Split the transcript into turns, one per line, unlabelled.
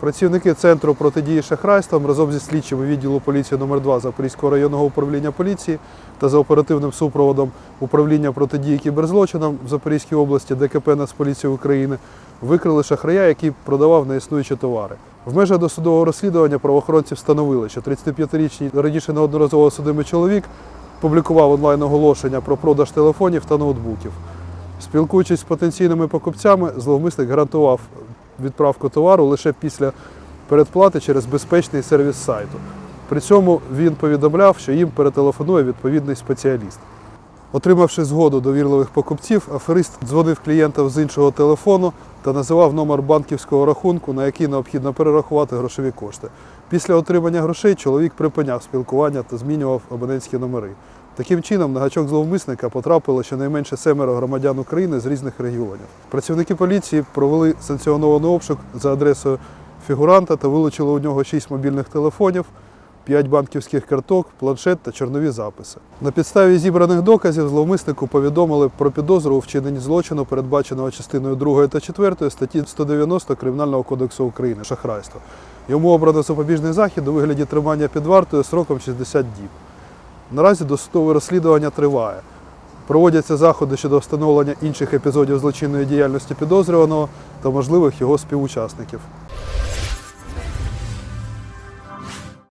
Працівники центру протидії шахрайствам разом зі слідчими відділу поліції номер 2 Запорізького районного управління поліції та за оперативним супроводом управління протидії кіберзлочинам в Запорізькій області ДКП Нацполіції України викрили шахрая, який продавав неіснуючі товари. В межах досудового розслідування правоохоронці встановили, що 35-річний раніше неодноразово судимий чоловік публікував онлайн оголошення про продаж телефонів та ноутбуків. Спілкуючись з потенційними покупцями, зловмисник гарантував відправку товару лише після передплати через безпечний сервіс сайту. При цьому він повідомляв, що їм перетелефонує відповідний спеціаліст. Отримавши згоду довірливих покупців, аферист дзвонив клієнтам з іншого телефону та називав номер банківського рахунку, на який необхідно перерахувати грошові кошти. Після отримання грошей чоловік припиняв спілкування та змінював абонентські номери. Таким чином, на гачок зловмисника потрапило щонайменше семеро громадян України з різних регіонів. Працівники поліції провели санкціонований обшук за адресою фігуранта та вилучили у нього 6 мобільних телефонів, 5 банківських карток, планшет та чорнові записи. На підставі зібраних доказів зловмиснику повідомили про підозру у вчиненні злочину, передбаченого частиною 2 та 4 статті 190 Кримінального кодексу України шахрайство. Йому обрано запобіжний захід у вигляді тримання під вартою сроком 60 діб. Наразі досудове розслідування триває. Проводяться заходи щодо встановлення інших епізодів злочинної діяльності підозрюваного та можливих його співучасників.